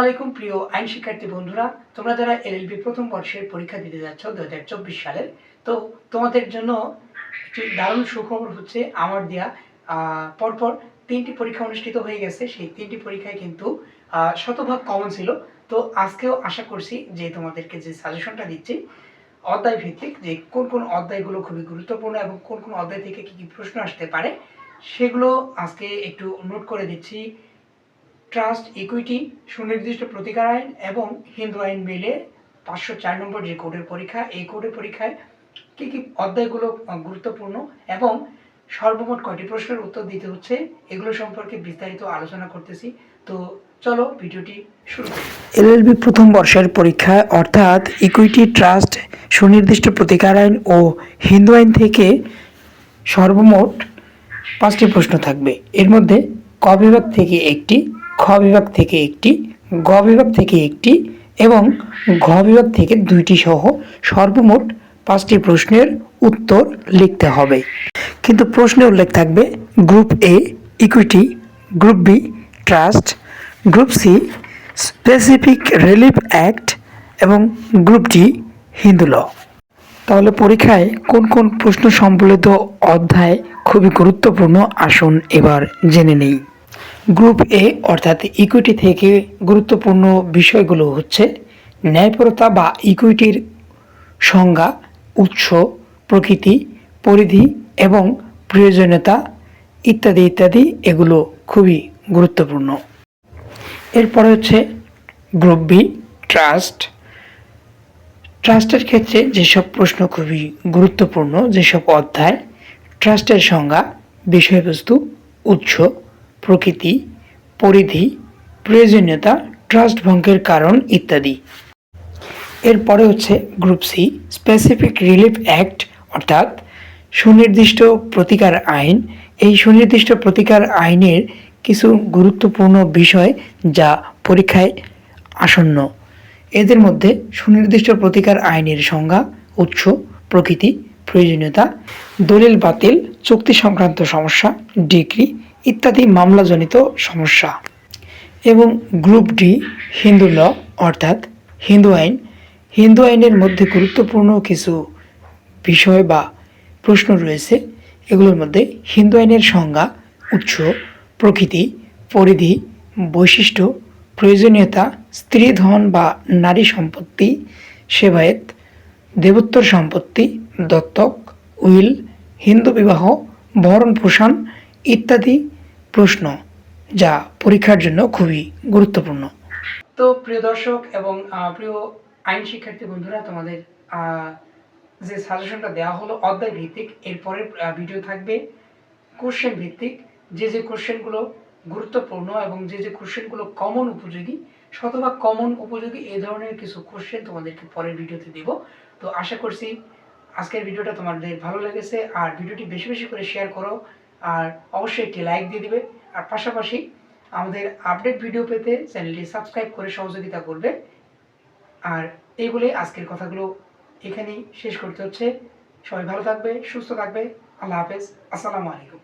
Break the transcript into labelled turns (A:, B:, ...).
A: আলাইকুম, প্রিয় আইন শিক্ষার্থী বন্ধুরা। তোমরা যারা এলএলবি প্রথম বর্ষের পরীক্ষা দিতে যাচ্ছ দু হাজার চব্বিশ সালের, তো তোমাদের জন্য একটি দারুণ সুখবর হচ্ছে আমার দেয়া পরপর তিনটি পরীক্ষা অনুষ্ঠিত হয়ে গেছে। সেই তিনটি পরীক্ষায় কিন্তু শতভাগ কমন ছিল। তো আজকেও আশা করছি যে তোমাদেরকে যে সাজেশনটা দিচ্ছি অধ্যায় ভিত্তিক যে কোন কোন অধ্যায়গুলো খুবই গুরুত্বপূর্ণ এবং কোন কোন অধ্যায় থেকে কি কি প্রশ্ন আসতে পারে, সেগুলো আজকে একটু নোট করে দিচ্ছি। ট্রাস্ট ইকুইটি, সুনির্দিষ্ট প্রতিকার আইন এবং হিন্দু আইন মিলে পাঁচশো চার নম্বর যে কোর্টের পরীক্ষা, এই কোর্টের পরীক্ষায় কী কী অধ্যায়গুলো গুরুত্বপূর্ণ এবং সর্বমোট কয়টি প্রশ্নের উত্তর দিতে হচ্ছে, এগুলো সম্পর্কে বিস্তারিত আলোচনা করতেছি। তো চলো ভিডিওটি শুরু করি। এলএলবি প্রথম বর্ষের পরীক্ষা, অর্থাৎ ইকুইটি, ট্রাস্ট, সুনির্দিষ্ট প্রতিকার আইন ও হিন্দু আইন থেকে সর্বমোট পাঁচটি প্রশ্ন থাকবে। এর মধ্যে ক বিভাগ থেকে একটি খ বিভাগ থেকে একটি, গ বিভাগ থেকে একটি এবং ঘ বিভাগ থেকে দুইটি সহ সর্বমোট পাঁচটি প্রশ্নের উত্তর লিখতে হবে। কিন্তু প্রশ্নে উল্লেখ থাকবে group A equity group B trust group C specific relief act এবং গ্রুপ ডি হিন্দু ল তাহলে পরীক্ষায় কোন কোন প্রশ্ন সম্বলিত অধ্যায় খুবই গুরুত্বপূর্ণ আসুন এবার জেনে নেই। গ্রুপ এ, অর্থাৎ ইকুইটি থেকে গুরুত্বপূর্ণ বিষয়গুলো হচ্ছে ন্যায়পরতা বা ইকুইটির সংজ্ঞা, উৎস, প্রকৃতি, পরিধি এবং প্রয়োজনীয়তা ইত্যাদি ইত্যাদি এগুলো খুবই গুরুত্বপূর্ণ। এরপরে হচ্ছে গ্রুপ বি ট্রাস্ট ট্রাস্টের ক্ষেত্রে যেসব প্রশ্ন খুবই গুরুত্বপূর্ণ, যেসব অধ্যায় ট্রাস্টের সংজ্ঞা, বিষয়বস্তু, উৎস প্রকৃতি, পরিধি, প্রয়োজনীয়তা ট্রাস্ট ভঙ্গের কারণ ইত্যাদি। এরপরে হচ্ছে group C specific relief act অর্থাৎ সুনির্দিষ্ট প্রতিকার আইন। এই সুনির্দিষ্ট প্রতিকার আইনের কিছু গুরুত্বপূর্ণ বিষয় যা পরীক্ষায় আসন্ন। এদের মধ্যে সুনির্দিষ্ট প্রতিকার আইনের সংজ্ঞা, উৎস, প্রকৃতি, প্রয়োজনীয়তা, দলিল বাতিল, চুক্তি সংক্রান্ত সমস্যা, ডিগ্রি ইত্যাদি মামলাজনিত সমস্যা। এবং গ্রুপ ডি, হিন্দু ল, অর্থাৎ হিন্দু আইন। হিন্দু আইনের মধ্যে গুরুত্বপূর্ণ কিছু বিষয় বা প্রশ্ন রয়েছে। এগুলোর মধ্যে হিন্দু আইনের সংজ্ঞা, উৎস, প্রকৃতি, পরিধি, বৈশিষ্ট্য, প্রয়োজনীয়তা, স্ত্রী ধন বা নারী সম্পত্তি, সেবায়েত, দেবোত্তর সম্পত্তি, দত্তক, উইল, হিন্দু বিবাহ, ভরণ পোষণ ইত্যাদি প্রশ্ন, যা পরীক্ষার জন্য খুবই গুরুত্বপূর্ণ। তো প্রিয় দর্শক এবং প্রিয় আইন শিক্ষার্থী বন্ধুরা, তোমাদের যে সাজেশনটা দেওয়া হলো অধ্যায় ভিত্তিক এরপরে ভিডিও থাকবে কোশ্চেন ভিত্তিক যে যে কোশ্চেনগুলো গুরুত্বপূর্ণ এবং যে যে কোশ্চেনগুলো কমন উপযোগী, শতভাগ কমন উপযোগী, এই ধরনের কিছু কোশ্চেন তোমাদেরকে পরের ভিডিওতে দিব। তো আশা করছি আজকের ভিডিওটা তোমাদের ভালো লেগেছে। আর ভিডিওটি বেশি বেশি করে শেয়ার করো। আর অবশ্যই একটি লাইক দিয়ে দিবে। আর পাশাপাশি আমাদের আপডেট ভিডিও পেতে চ্যানেলটি সাবস্ক্রাইব করে সহযোগিতা করবে। আর এই বলে আজকের কথাগুলো এখানেই শেষ করতে হচ্ছে। সবাই ভালো থাকবে, সুস্থ থাকবে। আল্লাহ হাফেজ। আসসালামু আলাইকুম।